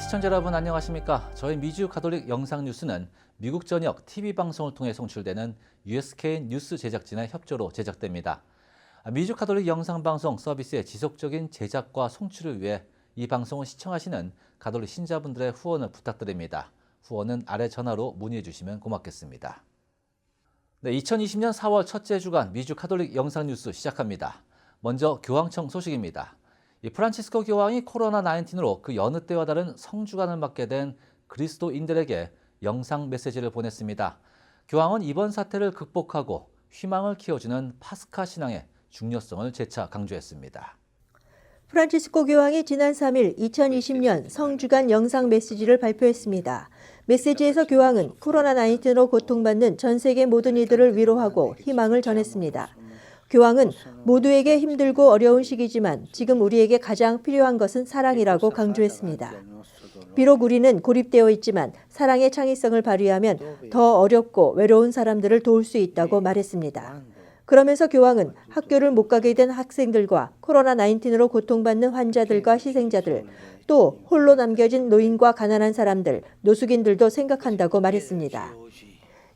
시청자 여러분 안녕하십니까? 저희 미주 가톨릭 영상 뉴스는 미국 전역 TV 방송을 통해 송출되는 USK 뉴스 제작진의 협조로 제작됩니다. 미주 가톨릭 영상 방송 서비스의 지속적인 제작과 송출을 위해 이 방송을 시청하시는 가톨릭 신자분들의 후원을 부탁드립니다. 후원은 아래 전화로 문의해 주시면 고맙겠습니다. 네, 2020년 4월 첫째 주간 미주 카톨릭 영상 뉴스 시작합니다. 먼저 교황청 소식입니다. 이 프란치스코 교황이 코로나19로 그 여느 때와 다른 성주간을 맞게 된 그리스도인들에게 영상 메시지를 보냈습니다. 교황은 이번 사태를 극복하고 희망을 키워주는 파스카 신앙의 중요성을 재차 강조했습니다. 프란치스코 교황이 지난 3일 2020년 성주간 영상 메시지를 발표했습니다. 메시지에서 교황은 코로나19로 고통받는 전 세계 모든 이들을 위로하고 희망을 전했습니다. 교황은 모두에게 힘들고 어려운 시기지만 지금 우리에게 가장 필요한 것은 사랑이라고 강조했습니다. 비록 우리는 고립되어 있지만 사랑의 창의성을 발휘하면 더 어렵고 외로운 사람들을 도울 수 있다고 말했습니다. 그러면서 교황은 학교를 못 가게 된 학생들과 코로나19으로 고통받는 환자들과 희생자들, 또 홀로 남겨진 노인과 가난한 사람들, 노숙인들도 생각한다고 말했습니다.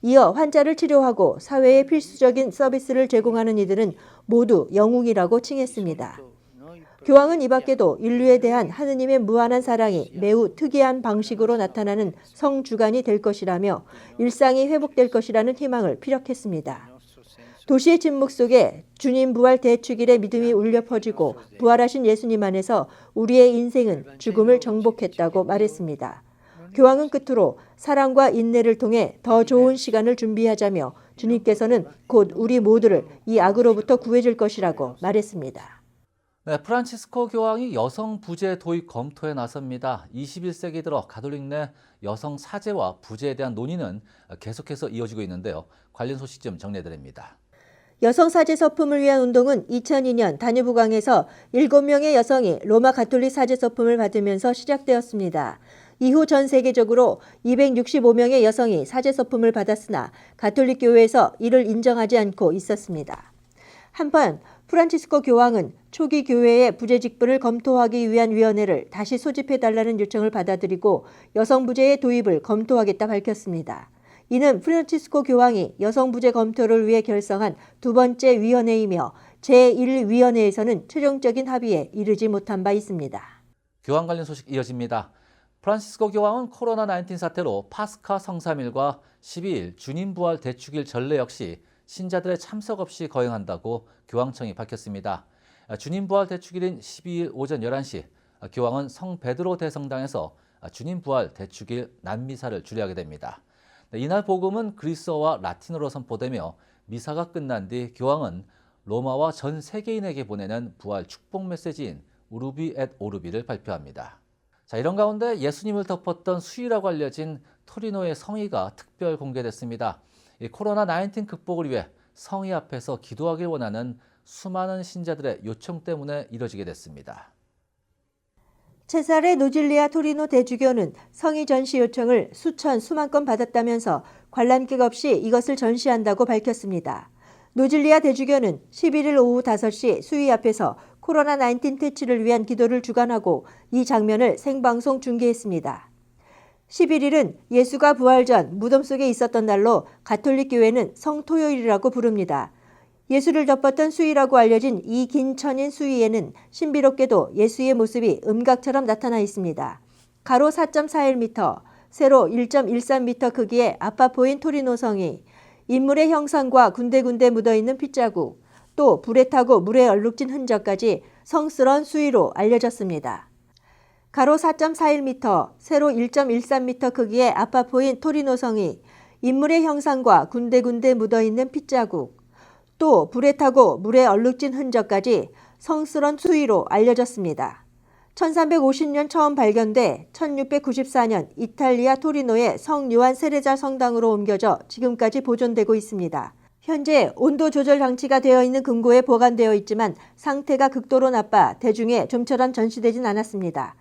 이어 환자를 치료하고 사회에 필수적인 서비스를 제공하는 이들은 모두 영웅이라고 칭했습니다. 교황은 이 밖에도 인류에 대한 하느님의 무한한 사랑이 매우 특이한 방식으로 나타나는 성주간이 될 것이라며 일상이 회복될 것이라는 희망을 피력했습니다. 도시의 침묵 속에 주님 부활 대축일의 믿음이 울려 퍼지고 부활하신 예수님 안에서 우리의 인생은 죽음을 정복했다고 말했습니다. 교황은 끝으로 사랑과 인내를 통해 더 좋은 시간을 준비하자며 주님께서는 곧 우리 모두를 이 악으로부터 구해줄 것이라고 말했습니다. 네, 프란치스코 교황이 여성 부재 도입 검토에 나섭니다. 21세기 들어 가톨릭 내 여성 사제와 부재에 대한 논의는 계속해서 이어지고 있는데요. 관련 소식 좀 정리해드립니다. 여성 사제 서품을 위한 운동은 2002년 다뉴브강에서 7명의 여성이 로마 가톨릭 사제 서품을 받으면서 시작되었습니다. 이후 전 세계적으로 265명의 여성이 사제 서품을 받았으나 가톨릭 교회에서 이를 인정하지 않고 있었습니다. 한편 프란치스코 교황은 초기 교회의 부재 직분을 검토하기 위한 위원회를 다시 소집해 달라는 요청을 받아들이고 여성 부재의 도입을 검토하겠다 밝혔습니다. 이는 프란치스코 교황이 여성 부재 검토를 위해 결성한 두 번째 위원회이며 제1위원회에서는 최종적인 합의에 이르지 못한 바 있습니다. 교황 관련 소식 이어집니다. 프란시스코 교황은 코로나19 사태로 파스카 성삼일과 12일 주님 부활 대축일 전례 역시 신자들의 참석 없이 거행한다고 교황청이 밝혔습니다. 주님 부활 대축일인 12일 오전 11시 교황은 성 베드로 대성당에서 주님 부활 대축일 난미사를 주례하게 됩니다. 네, 이날 복음은 그리스어와 라틴어로 선포되며 미사가 끝난 뒤 교황은 로마와 전 세계인에게 보내는 부활 축복 메시지인 우르비 엣 오르비를 발표합니다. 자, 이런 가운데 예수님을 덮었던 수위라고 알려진 토리노의 성의가 특별 공개됐습니다. 이 코로나19 극복을 위해 성의 앞에서 기도하길 원하는 수많은 신자들의 요청 때문에 이뤄지게 됐습니다. 체사레 노질리아 토리노 대주교는 성의 전시 요청을 수천 수만 건 받았다면서 관람객 없이 이것을 전시한다고 밝혔습니다. 노질리아 대주교는 11일 오후 5시 수위 앞에서 코로나19 퇴치를 위한 기도를 주관하고 이 장면을 생방송 중계했습니다. 11일은 예수가 부활 전 무덤 속에 있었던 날로 가톨릭 교회는 성토요일이라고 부릅니다. 예수를 덮었던 수위라고 알려진 이 긴 천인 수위에는 신비롭게도 예수의 모습이 음각처럼 나타나 있습니다. 가로 4.41m, 세로 1.13m 크기의 아파포인 토리노 성이 인물의 형상과 군데군데 묻어있는 핏자국, 또 불에 타고 물에 얼룩진 흔적까지 성스러운 수위로 알려졌습니다. 가로 4.41m, 세로 1.13m 크기의 아파포인 토리노성이 인물의 형상과 군데군데 묻어있는 핏자국, 또 불에 타고 물에 얼룩진 흔적까지 성스런 수위로 알려졌습니다. 1350년 처음 발견돼 1694년 이탈리아 토리노의 성 요한 세레자 성당으로 옮겨져 지금까지 보존되고 있습니다. 현재 온도 조절 장치가 되어 있는 금고에 보관되어 있지만 상태가 극도로 나빠 대중에 좀처럼 전시되진 않았습니다.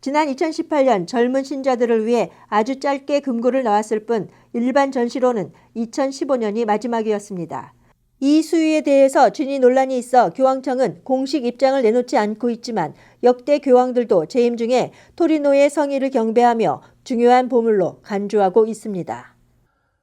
지난 2018년 젊은 신자들을 위해 아주 짧게 금고를 나왔을 뿐 일반 전시로는 2015년이 마지막이었습니다. 이 수위에 대해서 준위 논란이 있어 교황청은 공식 입장을 내놓지 않고 있지만 역대 교황들도 재임 중에 토리노의 성의를 경배하며 중요한 보물로 간주하고 있습니다.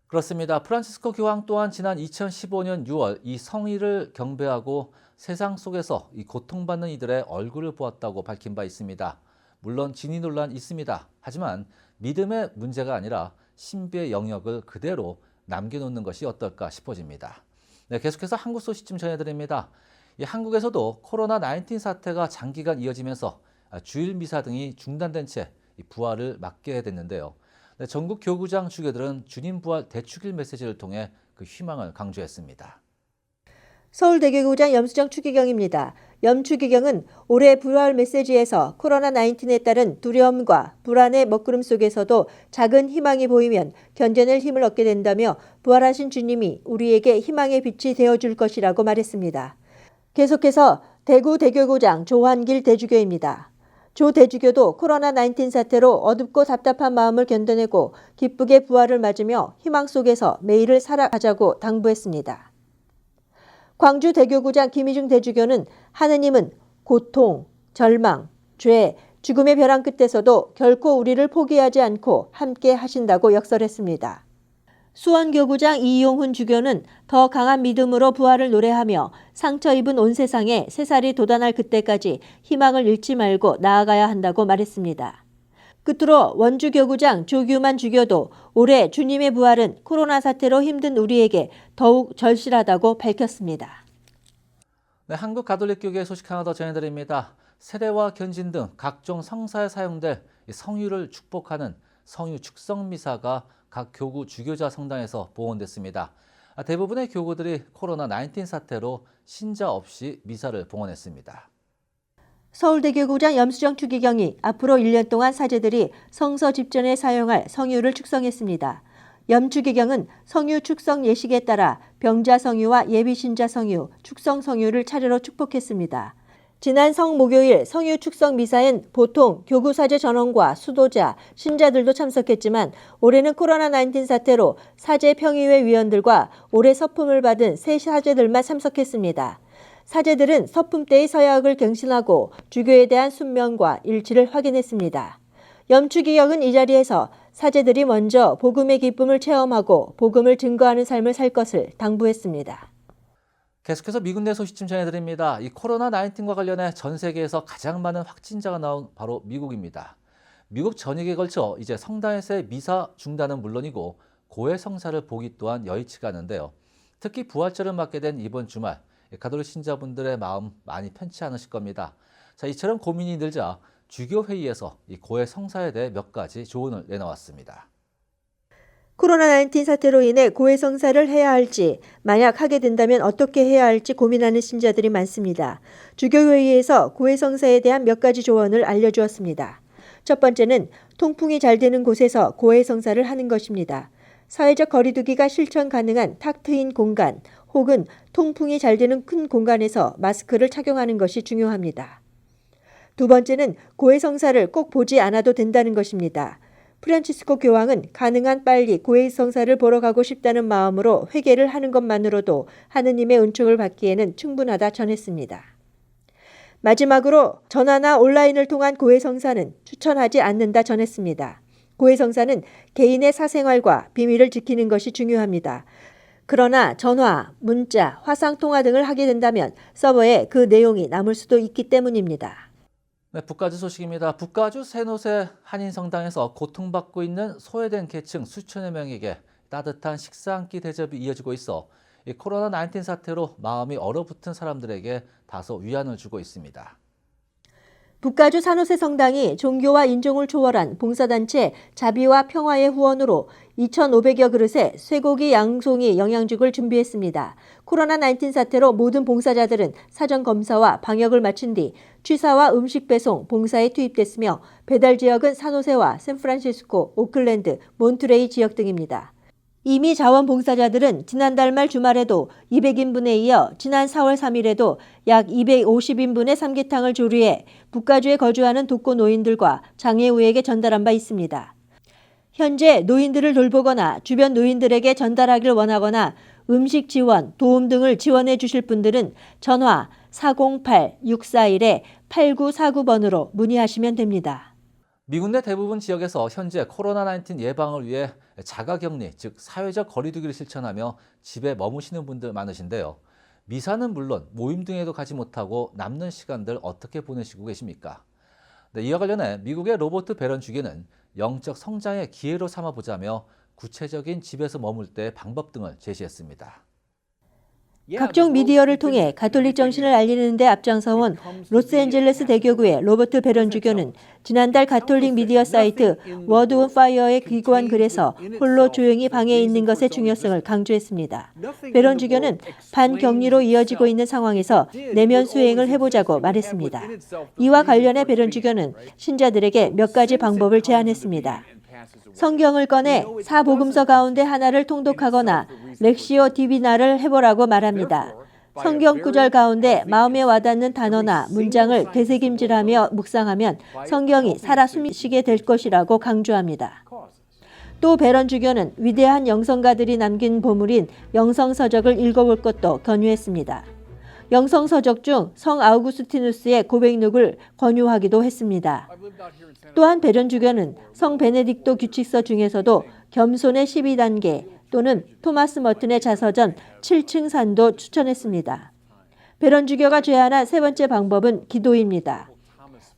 그렇습니다. 프란치스코 교황 또한 지난 2015년 6월 이 성의를 경배하고 세상 속에서 이 고통받는 이들의 얼굴을 보았다고 밝힌 바 있습니다. 물론 진위 논란 있습니다. 하지만 믿음의 문제가 아니라 신비의 영역을 그대로 남겨놓는 것이 어떨까 싶어집니다. 네, 계속해서 한국 소식 좀 전해드립니다. 이 한국에서도 코로나 19 사태가 장기간 이어지면서 주일 미사 등이 중단된 채이 부활을 맞게 됐는데요. 네, 전국 교구장 주교들은 주님 부활 대축일 메시지를 통해 그 희망을 강조했습니다. 서울대교구장 염수정 추기경입니다. 염추기경은 올해 부활 메시지에서 코로나19에 따른 두려움과 불안의 먹구름 속에서도 작은 희망이 보이면 견뎌낼 힘을 얻게 된다며 부활하신 주님이 우리에게 희망의 빛이 되어줄 것이라고 말했습니다. 계속해서 대구 대교구장 조환길 대주교입니다. 조 대주교도 코로나19 사태로 어둡고 답답한 마음을 견뎌내고 기쁘게 부활을 맞으며 희망 속에서 매일을 살아가자고 당부했습니다. 광주 대교구장 김희중 대주교는 하느님은 고통, 절망, 죄, 죽음의 벼랑 끝에서도 결코 우리를 포기하지 않고 함께 하신다고 역설했습니다. 수원교구장 이용훈 주교는 더 강한 믿음으로 부활을 노래하며 상처 입은 온 세상에 새살이 돋아날 그때까지 희망을 잃지 말고 나아가야 한다고 말했습니다. 끝으로 원주교구장 조규만 주교도 올해 주님의 부활은 코로나 사태로 힘든 우리에게 더욱 절실하다고 밝혔습니다. 네, 한국 가톨릭교회 소식 하나 더 전해드립니다. 세례와 견진 등 각종 성사에 사용될 성유를 축복하는 성유 축성 미사가 각 교구 주교자 성당에서 봉헌됐습니다. 아, 대부분의 교구들이 코로나 19 사태로 신자 없이 미사를 봉헌했습니다. 서울대교구장 염수정 추기경이 앞으로 1년 동안 사제들이 성서 집전에 사용할 성유를 축성했습니다. 염추기경은 성유 축성 예식에 따라 병자 성유와 예비 신자 성유, 축성 성유를 차례로 축복했습니다. 지난 성목요일 성유 축성 미사엔 보통 교구 사제 전원과 수도자, 신자들도 참석했지만 올해는 코로나19 사태로 사제 평의회 위원들과 올해 서품을 받은 새 사제들만 참석했습니다. 사제들은 서품 때의 서약을 경신하고 주교에 대한 순명과 일치를 확인했습니다. 염추기경은 이 자리에서 사제들이 먼저 복음의 기쁨을 체험하고 복음을 증거하는 삶을 살 것을 당부했습니다. 계속해서 미국 내 소식 좀 전해드립니다. 이 코로나 19과 관련해 전 세계에서 가장 많은 확진자가 나온 바로 미국입니다. 미국 전역에 걸쳐 이제 성당에서의 미사 중단은 물론이고 고해 성사를 보기 또한 여의치가 않은데요. 특히 부활절을 맞게 된 이번 주말 가톨릭 신자분들의 마음 많이 편치 않으실 겁니다. 자, 이처럼 고민이 늘자 주교 회의에서 이 고해 성사에 대해 몇 가지 조언을 내놓았습니다. 코로나19 사태로 인해 고해 성사를 해야 할지, 만약 하게 된다면 어떻게 해야 할지 고민하는 신자들이 많습니다. 주교회의에서 고해 성사에 대한 몇 가지 조언을 알려주었습니다. 첫 번째는 통풍이 잘 되는 곳에서 고해 성사를 하는 것입니다. 사회적 거리두기가 실천 가능한 탁 트인 공간 혹은 통풍이 잘 되는 큰 공간에서 마스크를 착용하는 것이 중요합니다. 두 번째는 고해 성사를 꼭 보지 않아도 된다는 것입니다. 프란치스코 교황은 가능한 빨리 고해 성사를 보러 가고 싶다는 마음으로 회개를 하는 것만으로도 하느님의 은총을 받기에는 충분하다 전했습니다. 마지막으로 전화나 온라인을 통한 고해 성사는 추천하지 않는다 전했습니다. 고해 성사는 개인의 사생활과 비밀을 지키는 것이 중요합니다. 그러나 전화, 문자, 화상통화 등을 하게 된다면 서버에 그 내용이 남을 수도 있기 때문입니다. 네, 북가주 소식입니다. 북가주 세노세 한인성당에서 고통받고 있는 소외된 계층 수천여 명에게 따뜻한 식사 한 끼 대접이 이어지고 있어 이 코로나19 사태로 마음이 얼어붙은 사람들에게 다소 위안을 주고 있습니다. 북가주 산호세 성당이 종교와 인종을 초월한 봉사단체 자비와 평화의 후원으로 2,500여 그릇의 쇠고기 양송이 영양죽을 준비했습니다. 코로나19 사태로 모든 봉사자들은 사전 검사와 방역을 마친 뒤 취사와 음식 배송, 봉사에 투입됐으며 배달 지역은 산호세와 샌프란시스코, 오클랜드, 몬트레이 지역 등입니다. 이미 자원봉사자들은 지난달 말 주말에도 200인분에 이어 지난 4월 3일에도 약 250인분의 삼계탕을 조리해 북가주에 거주하는 독거 노인들과 장애우에게 전달한 바 있습니다. 현재 노인들을 돌보거나 주변 노인들에게 전달하길 원하거나 음식 지원, 도움 등을 지원해 주실 분들은 전화 408-641-8949번으로 문의하시면 됩니다. 미국 내 대부분 지역에서 현재 코로나19 예방을 위해 자가격리, 즉 사회적 거리두기를 실천하며 집에 머무시는 분들 많으신데요. 미사는 물론 모임 등에도 가지 못하고 남는 시간들 어떻게 보내시고 계십니까? 네, 이와 관련해 미국의 로버트 베런 주기는 영적 성장의 기회로 삼아보자며 구체적인 집에서 머물 때 방법 등을 제시했습니다. 각종 미디어를 통해 가톨릭 정신을 알리는 데 앞장서온 로스앤젤레스 대교구의 로버트 베런 주교는 지난달 가톨릭 미디어 사이트 워드 온 파이어에 기고한 글에서 홀로 조용히 방에 있는 것의 중요성을 강조했습니다. 베런 주교는 반격리로 이어지고 있는 상황에서 내면 수행을 해보자고 말했습니다. 이와 관련해 베런 주교는 신자들에게 몇 가지 방법을 제안했습니다. 성경을 꺼내 사복음서 가운데 하나를 통독하거나 렉시오 디비나를 해보라고 말합니다. 성경 구절 가운데 마음에 와닿는 단어나 문장을 되새김질하며 묵상하면 성경이 살아 숨쉬게 될 것이라고 강조합니다. 또 베런 주교는 위대한 영성가들이 남긴 보물인 영성서적을 읽어볼 것도 권유했습니다. 영성서적 중 성 아우구스티누스의 고백록을 권유하기도 했습니다. 또한 베런 주교는 성 베네딕토 규칙서 중에서도 겸손의 12단계 또는 토마스 머튼의 자서전 7층 산도 추천했습니다. 베런 주교가 제안한 세 번째 방법은 기도입니다.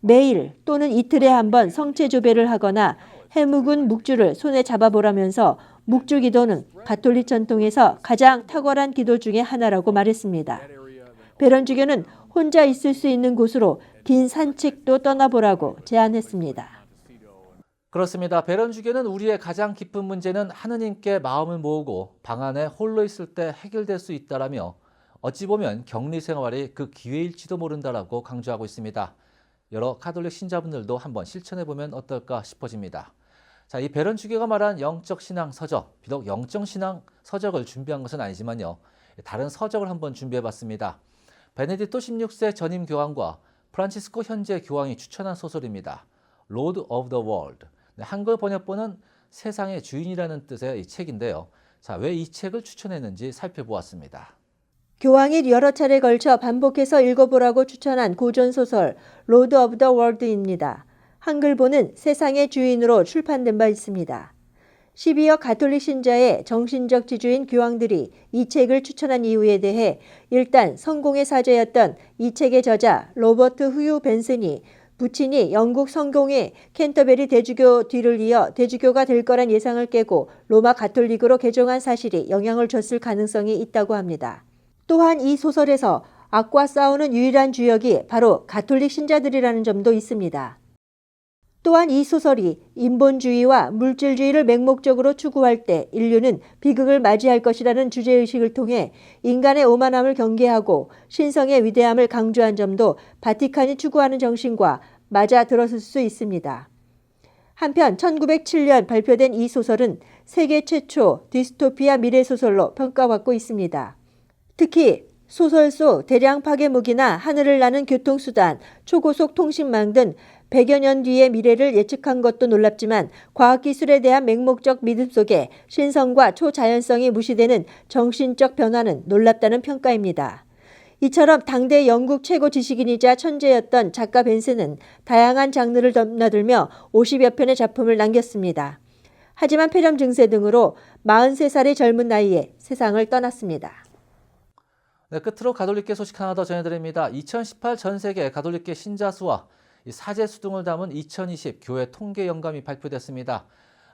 매일 또는 이틀에 한 번 성체 조배를 하거나 해묵은 묵주를 손에 잡아보라면서 묵주 기도는 가톨릭 전통에서 가장 탁월한 기도 중의 하나라고 말했습니다. 베런 주교는 혼자 있을 수 있는 곳으로 긴 산책도 떠나보라고 제안했습니다. 그렇습니다. 베런 주교는 우리의 가장 깊은 문제는 하느님께 마음을 모으고 방 안에 홀로 있을 때 해결될 수 있다라며 어찌 보면 격리 생활이 그 기회일지도 모른다라고 강조하고 있습니다. 여러 카톨릭 신자분들도 한번 실천해 보면 어떨까 싶어집니다. 자, 이 베런 주교가 말한 영적 신앙 서적, 비록 영적 신앙 서적을 준비한 것은 아니지만요. 다른 서적을 한번 준비해 봤습니다. 베네딕토 16세 전임 교황과 프란치스코 현재 교황이 추천한 소설입니다. 로드 오브 더 월드. 네, 한글 번역본은 세상의 주인이라는 뜻의 이 책인데요. 자, 왜 이 책을 추천했는지 살펴보았습니다. 교황이 여러 차례 걸쳐 반복해서 읽어보라고 추천한 고전 소설 로드 오브 더 월드입니다. 한글본은 세상의 주인으로 출판된 바 있습니다. 12억 가톨릭 신자의 정신적 지주인 교황들이 이 책을 추천한 이유에 대해 일단 성공의 사제였던 이 책의 저자 로버트 후유 벤슨이 부친이 영국 성공의 캔터베리 대주교 뒤를 이어 대주교가 될 거란 예상을 깨고 로마 가톨릭으로 개종한 사실이 영향을 줬을 가능성이 있다고 합니다. 또한 이 소설에서 악과 싸우는 유일한 주역이 바로 가톨릭 신자들이라는 점도 있습니다. 또한 이 소설이 인본주의와 물질주의를 맹목적으로 추구할 때 인류는 비극을 맞이할 것이라는 주제의식을 통해 인간의 오만함을 경계하고 신성의 위대함을 강조한 점도 바티칸이 추구하는 정신과 맞아 들었을 수 있습니다. 한편 1907년 발표된 이 소설은 세계 최초 디스토피아 미래 소설로 평가받고 있습니다. 특히 소설 속 대량 파괴 무기나 하늘을 나는 교통수단, 초고속 통신망 등 100여 년 뒤의 미래를 예측한 것도 놀랍지만 과학기술에 대한 맹목적 믿음 속에 신성과 초자연성이 무시되는 정신적 변화는 놀랍다는 평가입니다. 이처럼 당대 영국 최고 지식인이자 천재였던 작가 벤슨은 다양한 장르를 넘나들며 50여 편의 작품을 남겼습니다. 하지만 폐렴 증세 등으로 43살의 젊은 나이에 세상을 떠났습니다. 네, 끝으로 가톨릭계 소식 하나 더 전해드립니다. 2018 전 세계 가톨릭계 신자 수와 사제 수 등을 담은 2020 교회 통계 영감이 발표됐습니다.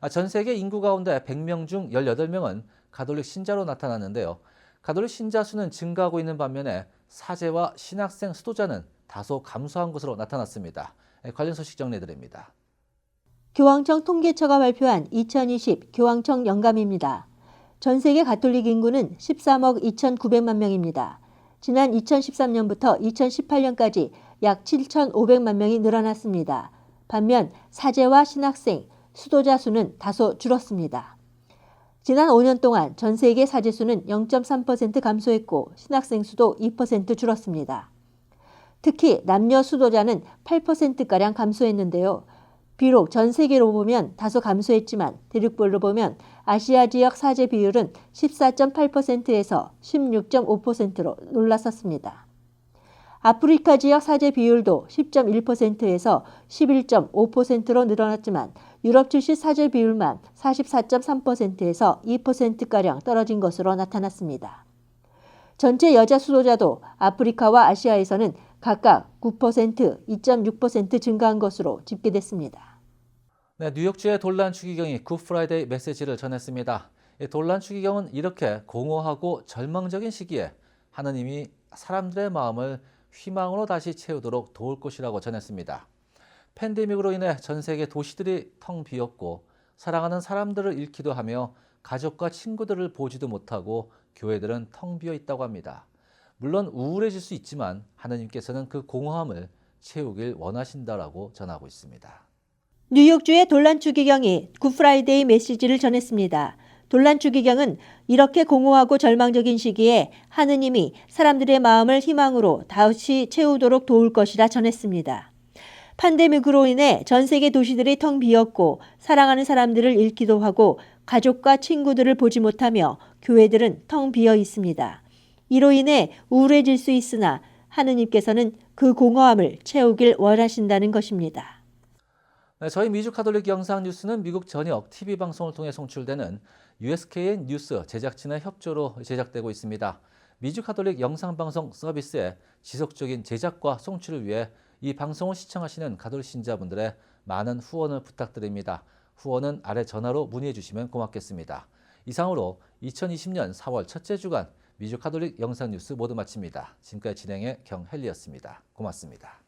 아, 전 세계 인구 가운데 100명 중 18명은 가톨릭 신자로 나타났는데요. 가톨릭 신자 수는 증가하고 있는 반면에 사제와 신학생 수도자는 다소 감소한 것으로 나타났습니다. 네, 관련 소식 정리해드립니다. 교황청 통계처가 발표한 2020 교황청 영감입니다. 전 세계 가톨릭 인구는 13억 2,900만 명입니다. 지난 2013년부터 2018년까지 약 7,500만 명이 늘어났습니다. 반면 사제와 신학생, 수도자 수는 다소 줄었습니다. 지난 5년 동안 전 세계 사제 수는 0.3% 감소했고 신학생 수도 2% 줄었습니다. 특히 남녀 수도자는 8%가량 감소했는데요. 비록 전 세계로 보면 다소 감소했지만 대륙별로 보면 아시아 지역 사제 비율은 14.8%에서 16.5%로 놀랐었습니다. 아프리카 지역 사제 비율도 10.1%에서 11.5%로 늘어났지만 유럽 출시 사제 비율만 44.3%에서 2%가량 떨어진 것으로 나타났습니다. 전체 여자 수도자도 아프리카와 아시아에서는 각각 9%, 2.6% 증가한 것으로 집계됐습니다. 네, 뉴욕주의 돌란 추기경이 굿프라이데이 메시지를 전했습니다. 이 돌란 추기경은 이렇게 공허하고 절망적인 시기에 하느님이 사람들의 마음을 희망으로 다시 채우도록 도울 것이라고 전했습니다. 팬데믹으로 인해 전 세계 도시들이 텅 비었고 사랑하는 사람들을 잃기도 하며 가족과 친구들을 보지도 못하고 교회들은 텅 비어 있다고 합니다. 물론 우울해질 수 있지만 하느님께서는 그 공허함을 채우길 원하신다라고 전하고 있습니다. 뉴욕주의 돌란 추기경이 굿프라이데이 메시지를 전했습니다. 돌란 추기경은 이렇게 공허하고 절망적인 시기에 하느님이 사람들의 마음을 희망으로 다시 채우도록 도울 것이라 전했습니다. 팬데믹으로 인해 전 세계 도시들이 텅 비었고 사랑하는 사람들을 잃기도 하고 가족과 친구들을 보지 못하며 교회들은 텅 비어 있습니다. 이로 인해 우울해질 수 있으나 하느님께서는 그 공허함을 채우길 원하신다는 것입니다. 네, 저희 미주 카톨릭 영상 뉴스는 미국 전역 TV 방송을 통해 송출되는 USKN 뉴스 제작진의 협조로 제작되고 있습니다. 미주 카톨릭 영상 방송 서비스의 지속적인 제작과 송출을 위해 이 방송을 시청하시는 가톨릭 신자분들의 많은 후원을 부탁드립니다. 후원은 아래 전화로 문의해 주시면 고맙겠습니다. 이상으로 2020년 4월 첫째 주간 미주 카톨릭 영상 뉴스 모두 마칩니다. 지금까지 진행의 경헬리였습니다. 고맙습니다.